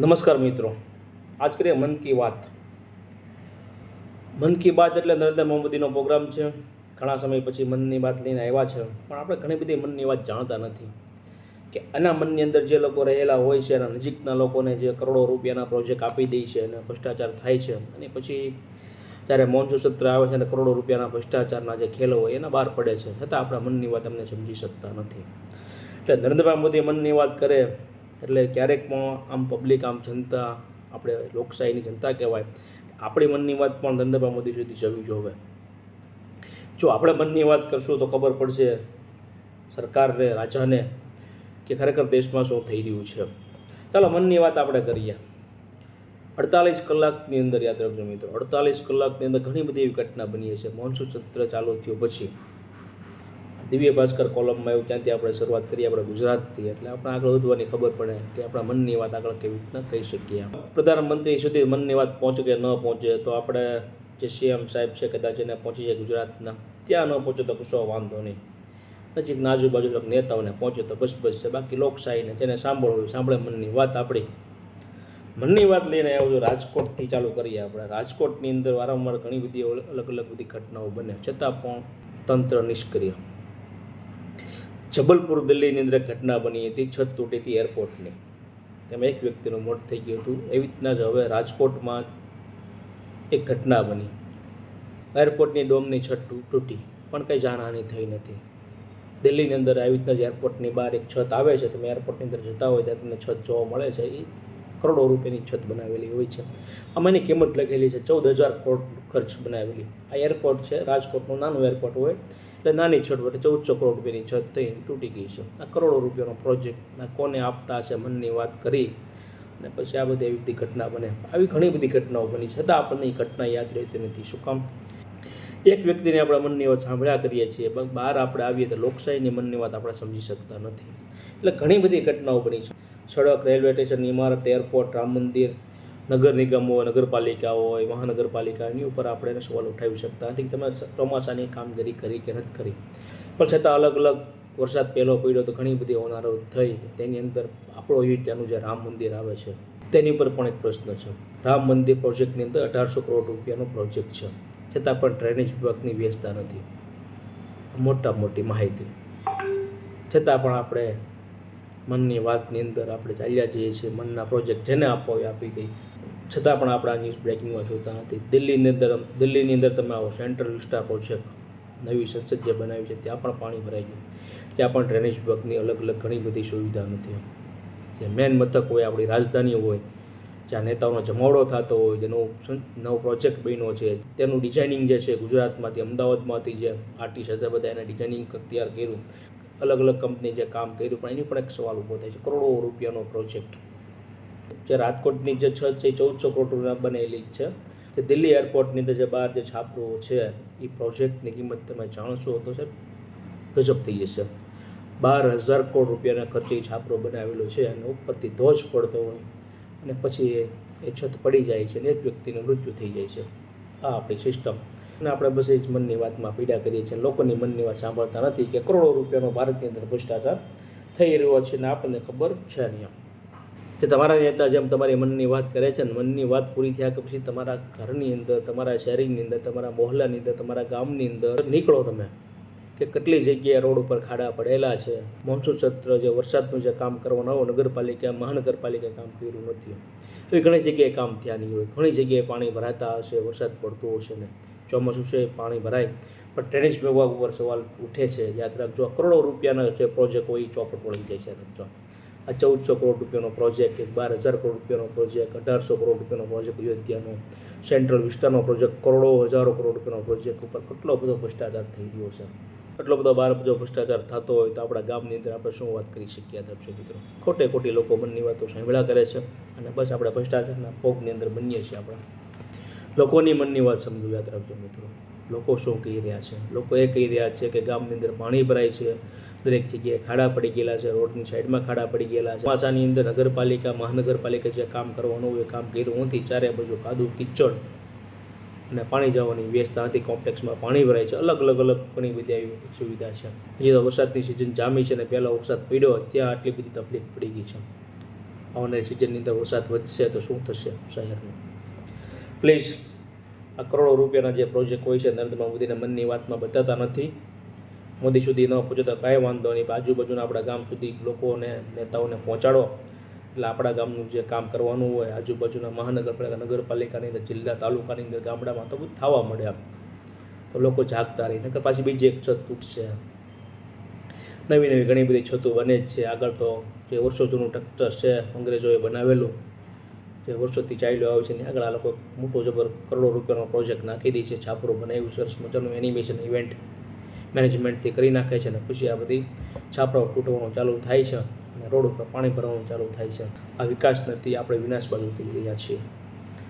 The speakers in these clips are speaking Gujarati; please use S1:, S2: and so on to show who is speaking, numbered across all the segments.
S1: નમસ્કાર મિત્રો. આજ કરીએ મન કી વાત. મન કી બાત એટલે નરેન્દ્ર મોદીનો પ્રોગ્રામ છે. ઘણા સમય પછી મનની વાત લઈને આવ્યા છે. પણ આપણે ઘણી બધી મનની વાત જાણતા નથી. કે આના મનની અંદર જે લોકો રહેલા હોય છે એના નજીકના લોકોને જે કરોડો રૂપિયાના પ્રોજેક્ટ આપી દે છે અને ભ્રષ્ટાચાર થાય છે. અને પછી જ્યારે મોનસૂન સત્ર આવે છે અને કરોડો રૂપિયાના ભ્રષ્ટાચારના જે ખેલો હોય એના બહાર પડે છે. છતાં આપણા મનની વાત અમને સમજી શકતા નથી. એટલે નરેન્દ્રભાઈ મોદી મનની વાત કરે એટલે ક્યારેક પણ આમ પબ્લિક આમ જનતા, આપણે લોકશાહીની જનતા કહેવાય, આપણી મનની વાત પણ નરેન્દ્રભાઈ મોદી સુધી જવી જોવે જો આપણે મનની વાત કરશું તો ખબર પડશે સરકારને, રાજાને, કે ખરેખર દેશમાં શું થઈ રહ્યું છે. ચાલો મનની વાત આપણે કરીએ. અડતાલીસ કલાકની અંદર, યાદ રાખજો મિત્રો, અડતાલીસ કલાકની અંદર ઘણી બધી એવી ઘટના બની છે. મોનસૂન સત્ર ચાલુ થયું પછી દિવ્ય ભાસ્કર કોલમમાં એવું ત્યાંથી આપણે શરૂઆત કરીએ, આપણે ગુજરાતથી. એટલે આપણે આગળ વધવાની ખબર પડે કે આપણા મનની વાત આગળ કેવી રીતના કહી શકીએ પ્રધાનમંત્રી સુધી મનની વાત પહોંચે કે ન પહોંચે, તો આપણે જે સીએમ સાહેબ છે કદાચ એને પહોંચી જાય ગુજરાતના. ત્યાં ન પહોંચે તો કશો વાંધો નહીં. નજીક આજુબાજુ નેતાઓને પહોંચે તો બસ બસ છે. બાકી લોકશાહીને જેને સાંભળવું સાંભળે મનની વાત આપણી. મનની વાત લઈને આવ્યો છું રાજકોટથી ચાલુ કરીએ આપણે. રાજકોટની અંદર વારંવાર ઘણી બધી અલગ અલગ બધી ઘટનાઓ બને. છતાં પણ તંત્ર નિષ્ક્રિય. જબલપુર દિલ્હીની અંદર ઘટના બની હતી, છત તૂટી હતી એરપોર્ટની. તેમાં એક વ્યક્તિનું મોત થઈ ગયું હતું. એવી રીતના જ હવે રાજકોટમાં એક ઘટના બની. એરપોર્ટની ડોમની છત તૂટી, પણ કંઈ જાનહાનિ થઈ નથી. દિલ્હીની અંદર આવી રીતના જ એરપોર્ટની બહાર એક છત આવે છે. તમે એરપોર્ટની અંદર જતા હોય ત્યાં તમને છત જોવા મળે છે. એ કરોડો રૂપિયાની છત બનાવેલી હોય છે. આમાં એની કિંમત લખેલી છે, ચૌદ હજાર કરોડ ખર્ચ બનાવેલી. આ એરપોર્ટ છે, રાજકોટનું નાનું એરપોર્ટ હોય. એટલે નાની છત વડે ચૌદસો કરોડ રૂપિયાની છત થઈ તૂટી ગઈ છે. આ કરોડો રૂપિયાનો પ્રોજેક્ટ આ કોને આપતા હશે મનની વાત કરી. અને પછી આ બધી એવી બધી ઘટના બને. આવી ઘણી બધી ઘટનાઓ બની. છતાં આપણને એ ઘટના યાદ રહેતી નથી. શું કામ? એક વ્યક્તિને આપણે મનની વાત સાંભળ્યા કરીએ છીએ. પણ બહાર આપણે આવીએ તો લોકશાહીની મનની વાત આપણે સમજી શકતા નથી. એટલે ઘણી બધી ઘટનાઓ બની છે. સડક, રેલવે સ્ટેશન ઇમારત એરપોર્ટ રામ મંદિર નગર નિગમો, નગરપાલિકાઓ હોય મહાનગરપાલિકા એની ઉપર આપણે એને સવાલ ઉઠાવી શકતા નથી તમે ચોમાસાની કામગીરી કરી કે નથી કરી. પણ છતાં અલગ અલગ વરસાદ પહેલો પડ્યો તો ઘણી બધી હોનારો થઈ. તેની અંદર આપણો અયોધ્યાનું જે રામ મંદિર આવે છે, તેની ઉપર પણ એક પ્રશ્ન છે. રામ મંદિર પ્રોજેક્ટની અંદર અઢારસો કરોડ રૂપિયાનો પ્રોજેક્ટ છે. છતાં પણ ડ્રેનેજ વિભાગની વ્યવસ્થા નથી. મોટા મોટી માહિતી. છતાં પણ આપણે મનની વાતની અંદર આપણે ચાલ્યા જઈએ છીએ. મનના પ્રોજેક્ટ જેને આપવો એ આપી દઈ છતાં પણ આપણા ન્યૂઝ બ્રેકિંગમાં જોતા નથી દિલ્હીની અંદર દિલ્હીની અંદર તમે આવો સેન્ટ્રલ વિસ્ટા પ્રોજેક્ટ નવી સંસદ જે બનાવી છે, ત્યાં પણ પાણી ભરાઈ ગયું. ત્યાં પણ ડ્રેનેજ વર્કની અલગ અલગ ઘણી બધી સુવિધા નથી. જે મેન મથક હોય, આપણી રાજધાની હોય, જ્યાં નેતાઓનો જમાવડો થતો હોય, જેનો નવો પ્રોજેક્ટ બન્યો છે, તેનું ડિઝાઇનિંગ જે છે, ગુજરાતમાંથી, અમદાવાદમાંથી જે આર્ટિસ્ટ હતા, બધા એને ડિઝાઇનિંગ તૈયાર કર્યું. અલગ અલગ કંપની જે કામ કર્યું, પણ એની પણ એક સવાલ ઊભો થાય છે. કરોડો રૂપિયાનો પ્રોજેક્ટ જે રાજકોટની જે છત છે એ ચૌદસો કરોડ રૂપિયા બનેલી છે. જે દિલ્હી એરપોર્ટની અંદર જે બહાર જે છાપરો છે એ પ્રોજેક્ટની કિંમત તમે જાણશો તો છે ગજબ થઈ જશે. બાર હજાર કરોડ રૂપિયાના ખર્ચે છાપરો બનાવેલો છે અને ઉપરથી ધોજ પડતો હોય અને પછી એ એ છત પડી જાય છે અને એક વ્યક્તિનું મૃત્યુ થઈ જાય છે. આ આપણી સિસ્ટમ અને આપણે બસ એ જ મનની વાતમાં પીડા કરીએ છીએ લોકોની મનની વાત સાંભળતા નથી કે કરોડો રૂપિયાનો ભારતની અંદર ભ્રષ્ટાચાર થઈ રહ્યો છે ને આપણને ખબર છે નહીં. જે તમારા નેતા જેમ તમારી મનની વાત કરે છે ને મનની વાત પૂરી થયા કે પછી તમારા ઘરની અંદર, તમારા શહેરની અંદર, તમારા મોહલ્લાની અંદર, તમારા ગામની અંદર નીકળો તમે. કે કેટલી જગ્યાએ રોડ ઉપર ખાડા પડેલા છે. મોનસૂન સત્ર જે વરસાદનું જે કામ કરવાનું હોય, નગરપાલિકા મહાનગરપાલિકાએ કામ કર્યું નથી. એવી ઘણી જગ્યાએ કામ થયા નહીં હોય. ઘણી જગ્યાએ પાણી ભરાતા હશે, વરસાદ પડતો હશે ને. ચોમાસું છે, પાણી ભરાય. પણ ટેનિસ વિભાગ ઉપર સવાલ ઉઠે છે. યાદ રાખજો કરોડો રૂપિયાના જે પ્રોજેક્ટ હોય, એ ચોપટ પડી જાય છે રાખજો આ ચૌદસો કરોડ રૂપિયાનો પ્રોજેક્ટ, એક બાર હજાર કરોડ રૂપિયાનો પ્રોજેક્ટ, અઢારસો કરોડ રૂપિયાનો પ્રોજેક્ટ, અયોધ્યાનો સેન્ટ્રલ વિસ્તારનો પ્રોજેક્ટ, કરોડો, હજારો કરોડ રૂપિયાનો પ્રોજેક્ટ ઉપર કેટલો બધો ભ્રષ્ટાચાર થઈ ગયો છે. એટલો બધો બાર જો ભ્રષ્ટાચાર થતો હોય તો આપણા ગામની અંદર આપણે શું વાત કરી શકીએ દર્શક મિત્રો? ખોટે ખોટી લોકો મનની વાતો સાંભળ્યા કરે છે અને બસ આપણે ભ્રષ્ટાચારના ભોગની અંદર બનીએ છીએ આપણા. લોકોની મનની વાત સમજો યાદ રાખજો મિત્રો. લોકો શું કહી રહ્યા છે? લોકો એ કહી રહ્યા છે કે ગામની અંદર પાણી ભરાય છે. દરેક જગ્યાએ ખાડા પડી ગયેલા છે. રોડની સાઈડમાં ખાડા પડી ગયેલા છે. ચોમાસાની અંદર નગરપાલિકા, મહાનગરપાલિકા જે કામ કરવાનું હોય, કામ કર્યું નથી ચારે બાજુ કાદુ કિચડ અને પાણી જવાની વ્યવસ્થા હતી. કોમ્પ્લેક્સમાં પાણી ભરાય છે. અલગ અલગ અલગ ઘણી બધી આવી સુવિધા છે. હજી તો વરસાદની સિઝન જામી છે અને પહેલાં વરસાદ પડ્યો. ત્યાં આટલી બધી તકલીફ પડી ગઈ છે. આવનારી સિઝનની અંદર વરસાદ વધશે તો શું થશે શહેરનું પ્લીઝ આ કરોડો રૂપિયાના જે પ્રોજેક્ટ હોય છે, નરેન્દ્ર મોદીના મનની વાતમાં બતાતા નથી. મોદી સુધી ન પહોંચે તો કાંઈ વાંધો નહીં આજુબાજુના આપણા ગામ સુધી લોકોને નેતાઓને પહોંચાડો. એટલે આપણા ગામનું જે કામ કરવાનું હોય, આજુબાજુના મહાનગરપાલિકા નગરપાલિકાની અંદર, જિલ્લા તાલુકાની અંદર, ગામડામાં તો બધું થવા મળે તો લોકો જાગતા રહી, નકર પાછી બીજી એક છત તૂટશે. નવી નવી ઘણી બધી છતો બને જ છે. આગળ તો જે વર્ષો જૂનું સ્ટ્રક્ચર છે, અંગ્રેજોએ બનાવેલું જે વર્ષોથી ચાલ્યો આવે છે ને આગળ આ લોકો મોટો જબર કરોડો રૂપિયાનો પ્રોજેક્ટ નાખી દે છે, છાપરો બનાવ્યું સરસ મજાનું એનિમેશન ઇવેન્ટ મેનેજમેન્ટથી કરી નાખે છે અને પછી આ બધી છાપરાઓ તૂટવાનું ચાલુ થાય છે અને રોડ ઉપર પાણી ભરવાનું ચાલુ થાય છે. આ વિકાસ નથી આપણે વિનાશ બાજુ થઈ રહ્યા છીએ.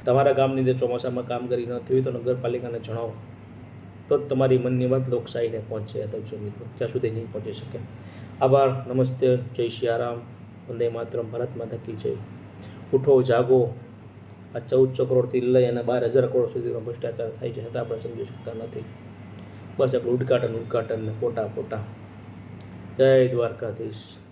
S1: તમારા ગામની અંદર ચોમાસામાં કામગીરી ન થયું તો નગરપાલિકાને જણાવો. તો જ તમારી મનની વાત લોકશાહીને પહોંચશે તો મિત્રો. જ્યાં સુધી નહીં પહોંચી શકે. આભાર, નમસ્તે, જય સિયારામ વંદે માતરમ, ભારત માતા કી જય. ઉઠો, જાગો. આ ચૌદ કરોડથી લઈ અને બાર હજાર કરોડ સુધીનો ભ્રષ્ટાચાર થાય છે, છતાં આપણે સમજી શકતા નથી. બસ આપણે ઉદઘાટન ઉદઘાટન ને ફોટા ફોટા. જય દ્વારકાધીશ.